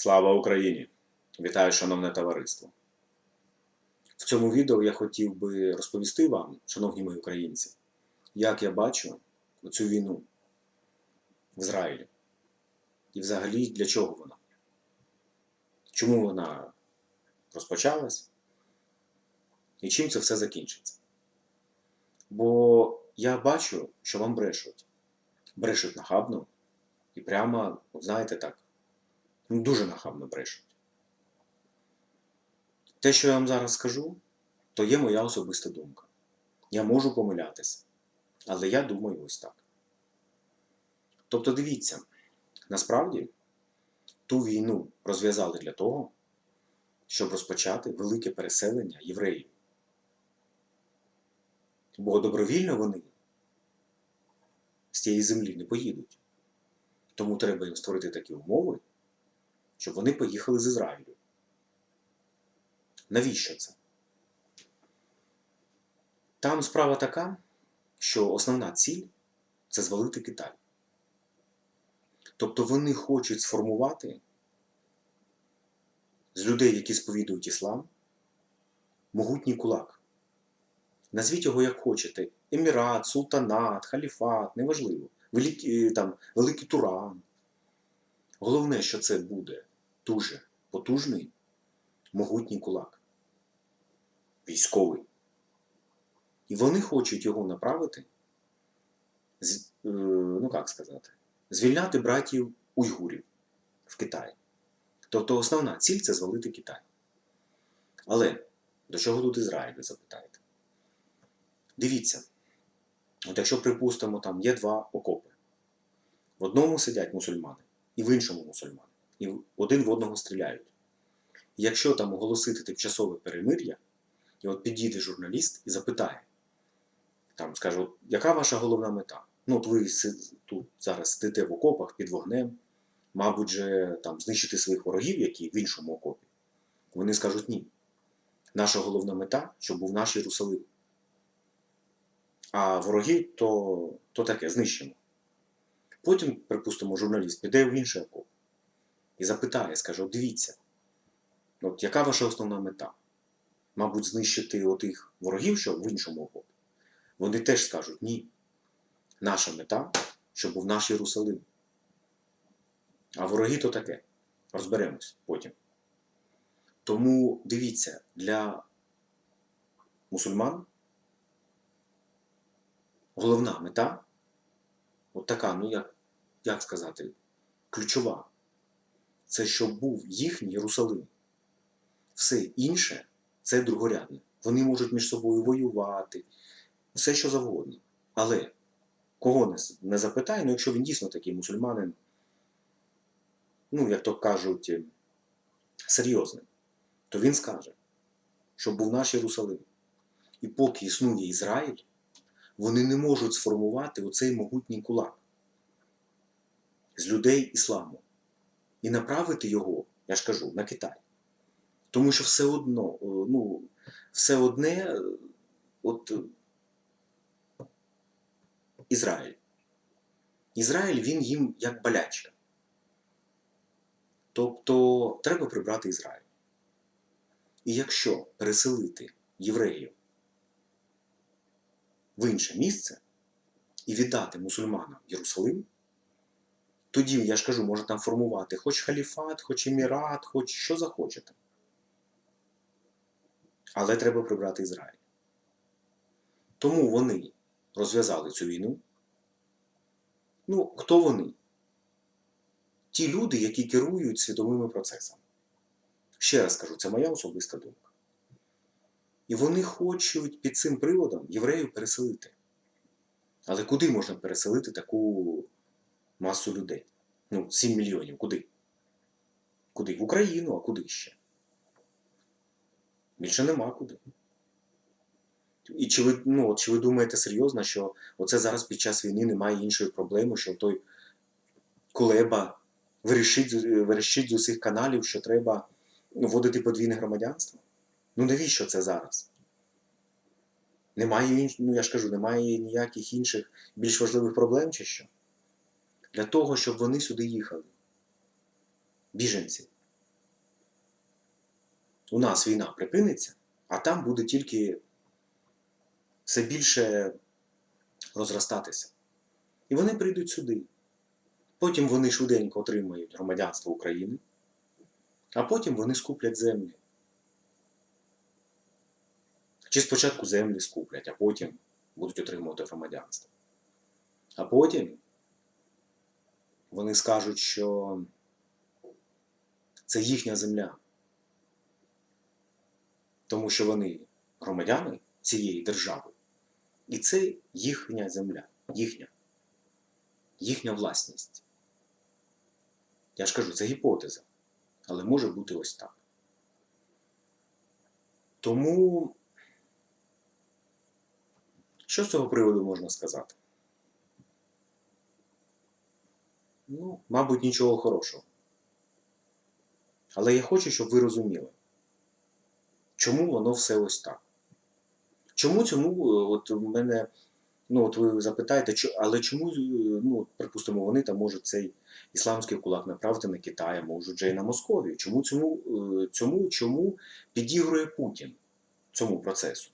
Слава Україні! Вітаю, шановне товариство! В цьому відео я хотів би розповісти вам, шановні мої українці, як я бачу цю війну в Ізраїлі. І взагалі для чого вона? Чому вона розпочалась? І чим це все закінчиться? Бо я бачу, що вам брешуть. Брешуть нахабно і прямо, знаєте так, дуже нахабно брешуть. Те, що я вам зараз скажу, то є моя особиста думка. Я можу помилятися, але я думаю ось так. Тобто, дивіться, насправді ту війну розв'язали для того, щоб розпочати велике переселення євреїв. Бо добровільно вони з тієї землі не поїдуть. Тому треба їм створити такі умови, щоб вони поїхали з Ізраїлю. Навіщо це? Там справа така, що основна ціль це звалити Китай. Тобто вони хочуть сформувати з людей, які сповідують іслам, могутній кулак. Назвіть його як хочете: Емірат, Султанат, Халіфат, неважливо, Великий, там, Великий Туран. Головне, що це буде дуже потужний, могутній кулак. Військовий. І вони хочуть його направити, е, ну як сказати, звільняти братів уйгурів в Китаї. Тобто основна ціль це звалити Китай. Але до чого тут Ізраїль, ви запитаєте? Дивіться, от якщо, припустимо, там є два окопи. В одному сидять мусульмани, і в іншому мусульмани. І один в одного стріляють. Якщо там оголосити тимчасове перемир'я, і от підійде журналіст і запитає, там скаже, «От яка ваша головна мета? Ну, от ви тут зараз сидите в окопах під вогнем, мабуть, же там знищити своїх ворогів, які в іншому окопі. Вони скажуть ні. Наша головна мета, щоб був наш Єрусалим. А вороги то, то таке, знищимо. Потім, припустимо, журналіст піде в інший окоп і запитає, скаже: дивіться, от яка ваша основна мета? Мабуть, знищити отих ворогів, що в іншому окопі. Вони теж скажуть ні. Наша мета, щоб був наш Єрусалим. А вороги то таке. Розберемось потім. Тому дивіться, для мусульман головна мета, от така, ну як, як сказати, ключова, це щоб був їхній Єрусалим. Все інше це другорядне. Вони можуть між собою воювати, все що завгодно. Але кого не, запитай, ну якщо він дійсно такий мусульманин, ну, як то кажуть, е, серйозний, то він скаже, що був наш Єрусалим. І поки існує Ізраїль, вони не можуть сформувати оцей могутній кулак з людей ісламу і направити його, я ж кажу, на Китай. Тому що все одно, е, ну, все одне, е, от е, Ізраїль. Ізраїль він їм як болячка. Тобто треба прибрати Ізраїль. І якщо переселити євреїв в інше місце і віддати мусульманам Єрусалим, тоді, я ж кажу, можна там формувати хоч халіфат, хоч емірат, хоч що захочете. Але треба прибрати Ізраїль. Тому вони розв'язали цю війну. Ну, хто вони? Ті люди, які керують світовими процесами. Ще раз кажу, це моя особиста думка. І вони хочуть під цим приводом євреїв переселити. Але куди можна переселити таку масу людей? Ну, 7 мільйонів. Куди? Куди? В Україну, а куди ще? Більше нема куди. І чи ви, ну, чи ви думаєте серйозно, що оце зараз під час війни немає іншої проблеми, що той Кулеба вирішить, вирішить з усіх каналів, що треба вводити подвійне громадянство? Ну навіщо це зараз? Немає ну я ж кажу, немає ніяких інших більш важливих проблем чи що? Для того, щоб вони сюди їхали. Біженці. у нас війна припиниться, а там буде тільки все більше розростатися. І вони прийдуть сюди. Потім вони швиденько отримають громадянство України, а потім вони скуплять землі. Чи спочатку землі скуплять, а потім будуть отримувати громадянство. А потім вони скажуть, що це їхня земля. Тому що вони громадяни цієї держави. І це їхня земля, їхня, їхня власність. Я ж кажу, це гіпотеза, але може бути ось так. Тому, що з цього приводу можна сказати? Ну, мабуть, нічого хорошого. Але я хочу, щоб ви розуміли, чому воно все ось так. Чому цьому, от в мене, ну от ви запитаєте, але чому, е, ну, припустимо, вони там можуть цей ісламський кулак направити на Китай, а можуть же і на Московію. Чому цьому, е, цьому чому підігрує Путін цьому процесу?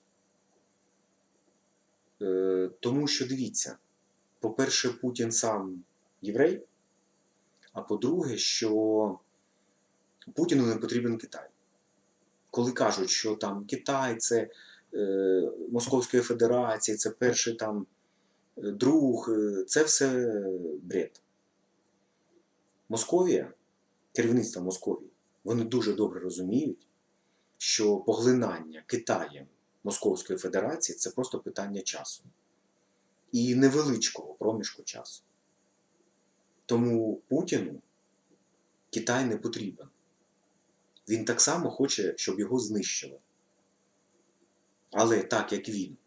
Е, Тому що дивіться, по-перше, Путін сам єврей, а по-друге, що Путіну не потрібен Китай. Коли кажуть, що там Китай це е, Московської Федерації, це перший там е, друг, е, це все бред. Московія, керівництво Московії, вони дуже добре розуміють, що поглинання Китаєм Московської Федерації це просто питання часу і невеличкого проміжку часу. Тому Путіну Китай не потрібен. Він так само хоче, щоб його знищили. Але так як він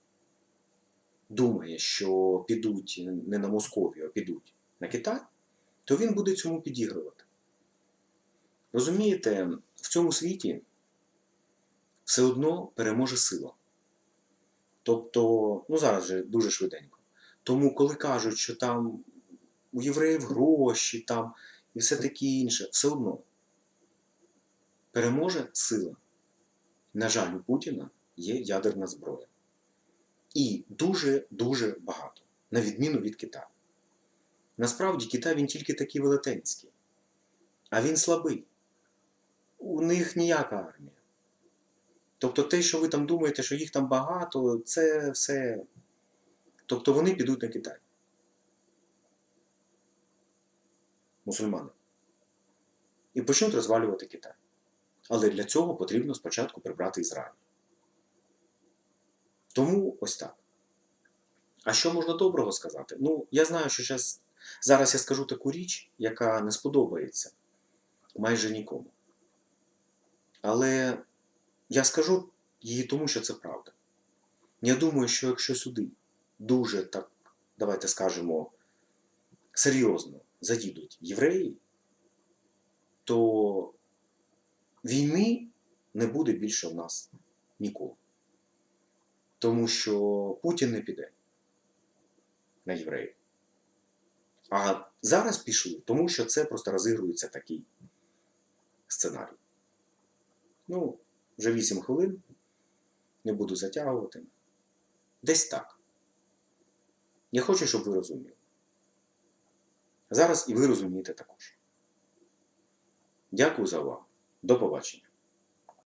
думає, що підуть не на Московію, а підуть на Китай, то він буде цьому підігрувати. Розумієте, в цьому світі все одно переможе сила. Тобто, ну зараз же дуже швиденько. Тому, коли кажуть, що там у євреїв гроші там і все таке інше, все одно переможе сила. На жаль, у Путіна є ядерна зброя. І дуже-дуже багато, на відміну від Китаю. Насправді Китай він тільки такий велетенський, а він слабий. У них ніяка армія. Тобто те, що ви там думаєте, що їх там багато, це все. Тобто вони підуть на Китай. Мусульмани. І почнуть розвалювати Китай. Але для цього потрібно спочатку прибрати Ізраїль. Тому ось так. А що можна доброго сказати? Ну, я знаю, що зараз, зараз я скажу таку річ, яка не сподобається майже нікому. Але я скажу її тому, що це правда. Я думаю, що якщо сюди дуже так, давайте скажемо, серйозно заїдуть євреї, то війни не буде більше в нас ніколи. Тому що Путін не піде на євреїв. А зараз пішли, тому що це просто розігрується такий сценарій. Ну, вже 8 хвилин. Не буду затягувати. Десь так. Я хочу, щоб ви розуміли. Зараз і ви розумієте також. Дякую за увагу. До побачення.